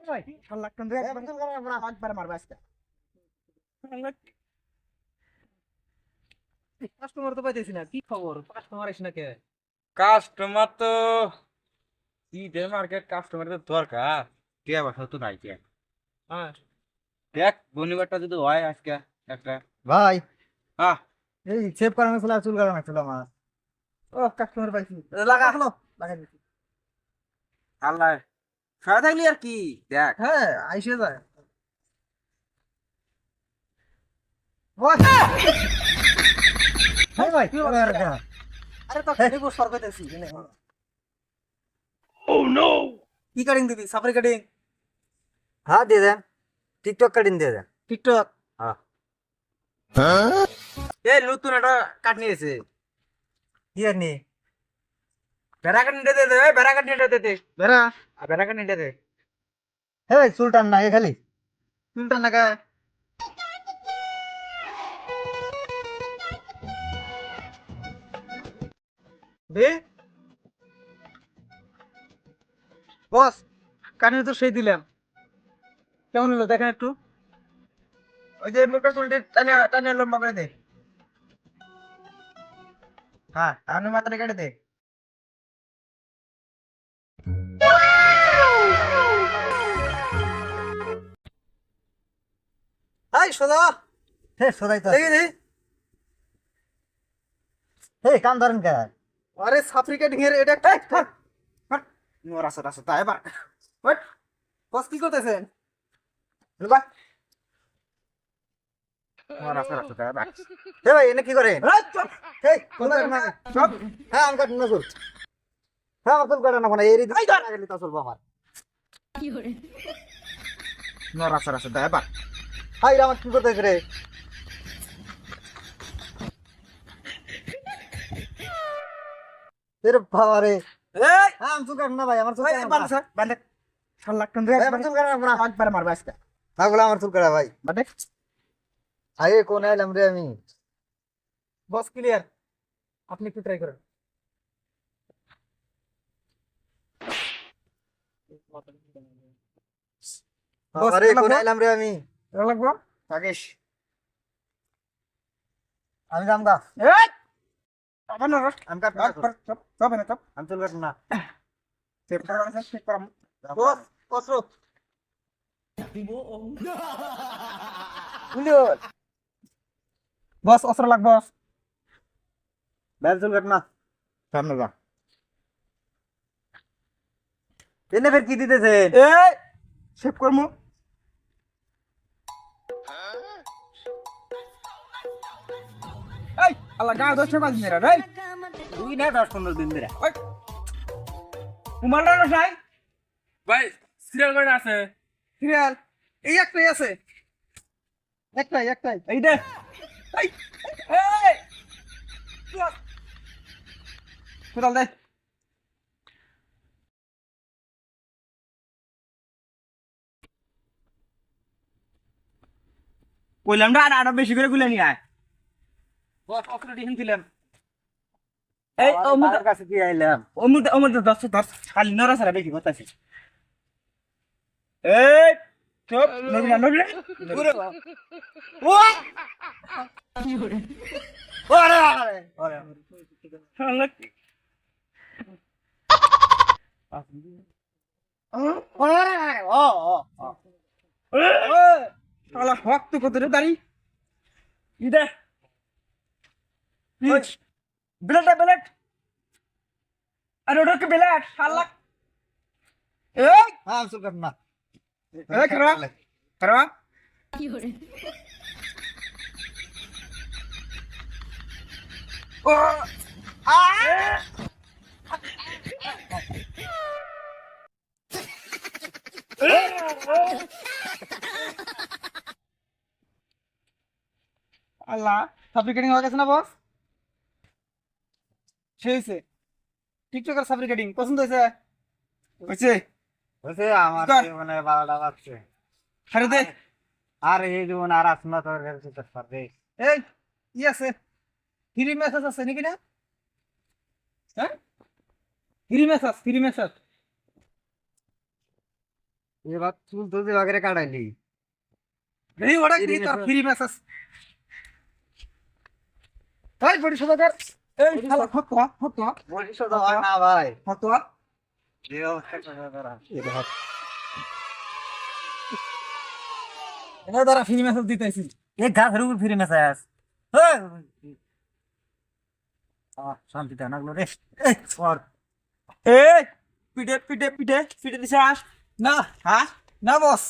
ভাই শালা কিন্তু আজকে। কাস্টমার তো পাইতেছি না কি খবর? কাস্টমার আসি না কে কাস্টমার তো ঈদের মার্কেট কাস্টমার তো দরকার। টিয়া বাসা তো নাই টিয়া। হ্যাঁ দেখ শনিবারটা যদি হয় আজকে একটা। ভাই। হ্যাঁ এই সেভ করানো ছিল আর চুল ছিল আমার। ও কাস্টমার পাইছি। লাগা। হলো লাগাই দিছি। আল্লাহ। সারা থাকলি আর কি দেখ হ্যাঁ আইসে যায় ভাই ভাই কি বলো? আরে তো খালি বস সরবে দেছি ও নো কি কাটিং দিবি সাফারি কাটিং হ্যাঁ দিয়ে দেন টিকটক কাটিং দিয়ে দেন টিকটক হ্যাঁ এই নতুন একটা কাট নিয়েছে কি আর নি বেড়া কাট নিতে দে দে বেড়া নিতে দে দে বেরা আর বেড়া নিতে দে। হে ভাই চুলটান না খালি। চুলটা নাকা। দে বস কানে তো সেই দিলাম। কেমন হলো দেখেন একটু। ওই যে মুখটা চুলটি টানে টানে লম্বা করে দে। হ্যাঁ আপনি মাথাটা কেটে দে। সোজা। হে সদাই তো দেখি দেখি। হে কান ধরেন কে? আরে সাফরি কাটিং এটা একটা নোর আছে আছে তাই এবার। বস কি করতেছেন? নোর আছে আছে হে ভাই এনে কি করেন? এই, চুপ। হে কোন না সব হ্যাঁ আমি কাটিং না হ্যাঁ আমার চুল কাটানো মানে না গেলে তা চলবো আমার। নোর আছে আছে তাই এবার। হাই আমার কি করতে রে? এর বাবা রে এই! হ্যাঁ আমি না ভাই আমার চুল ভাই কাটানো বান না। স্যার বান শালা কিন্তু ভাই, একবার আমার চুল না একবার মারবা আজকে। না আমার চুল কাটা ভাই। বাটে আগে কোন আইলাম রে আমি? বস ক্লিয়ার আপনি একটু ট্রাই করেন। আরে কোন আইলাম রে আমি? ভালো লাগবো? থাকিস। আমি যাম গা। এই! আবার না রস আমি কাটবো না চুল। চপ চপ না চপ আমি চুল কাটবো না। সেভ করা আছে সেভ করা বস অস্ত্র বস অস্ত্র লাগবো ব্যাল চুল কাট না। সামনে যা। এনে ফের কি দিতেছেন এই! সেভ করমু। আল্লাহ গা দশ টাকা দিন রে দুই না দশ পনেরো দিন ধরে। কুমারটা রসাই ভাই সিরিয়াল করে আছে? সিরিয়াল এই একটাই আছে। একটাই একটাই। এই দে এই দে কইলাম না আরও বেশি করে গুলে নিয়ে আয় বস অস্ত্র দিন দিলাম এই তার কাছে কি আইলাম। ও মুদ দশ দশ খালি নরা সারা বেশি কথা আছে এই চুপ নবি না নবি না। পুরো ও! ওরে ওরে শালা ওরে ও ও ও। শালা হক তো কত রে দাঁড়ি? ইদে ব্লেড ব্লেড আরে ওটা কি ব্লেড শালা এই হ্যাঁ চুল কাট না এই খারাপ খারাপ ও আল্লাহ সাবরিকেটিং হয়ে গেছে না বস সে হয়েছে টিকটকের সাবরিকেটিং পছন্দ হয়েছে হয়েছে বলছে আমার কর। মানে বারোটা বাজছে। হারে দে। আর এই জীবন আর আসনা তোর কাছে তো পারবে এই ই আছে। ফ্রি মেসেজ আছে নাকি না? হ্যাঁ? Free message free message. এবার চুল তো যে বাগেরে কাটাইলি। এই ওটা কি তোর ফ্রি মেসেজ? এই বডি সদাগর এই শালা হতো হতো বডি সোজা হয় না ভাই। হতো যে অবস্থা করে এটা দ্বারা ফ্রি মেসেজ দিতেছি। এ গাছের উপর ফিরে মেসাজ। শান্তি দেয় না রে। সর এই পিঠে পিঠে পিঠে পিঠে দিছে আস না হ্যাঁ না বস।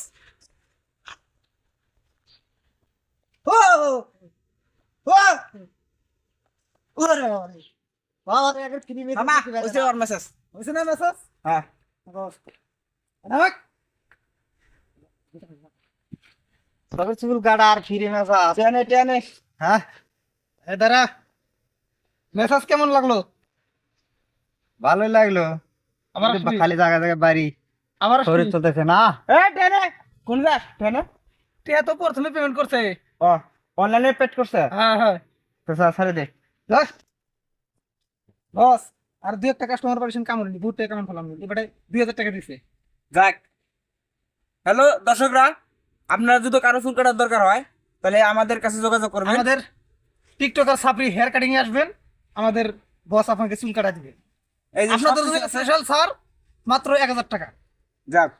ও ও। ওরে ওরে বাবা রে আগে ফিরে মামা ওইছে ওর মেসেজ হইছে না মেসেজ হ্যাঁ। নামাক তবে চুল কাটা আর ফিরে মেসাজ টেনে টেনে। হ্যাঁ? এ দাঁড়া। মেসেজ কেমন লাগল? ভালোই লাগল। আসবি? খালি জায়গা জায়গায় বাড়ি। আবার শরীর চলতেছে না। এ টেনে। কোন যা টেনে। টিয়া তো প্রথমে পেমেন্ট করছে। ও অনলাইনে পেড করছে? হ্যাঁ হ্যাঁ। তো স্যার দে। বস আর দুই একটা কাস্টমার পারেছেন কামড় বহুত টাকা ফেলাম এবারে দুই হাজার টাকা দিছে। যাক। হ্যালো দর্শকরা আপনারা যদি কারও চুল কাটার দরকার হয় তাহলে আমাদের কাছে যোগাযোগ করবেন। আমাদের টিকটকার সাপরি হেয়ার কাটিং এ আসবেন। আমাদের বস আপনাকে চুল কাটা দিবে। এই যে আপনাদের স্পেশাল স্যার মাত্র এক হাজার টাকা। যাক।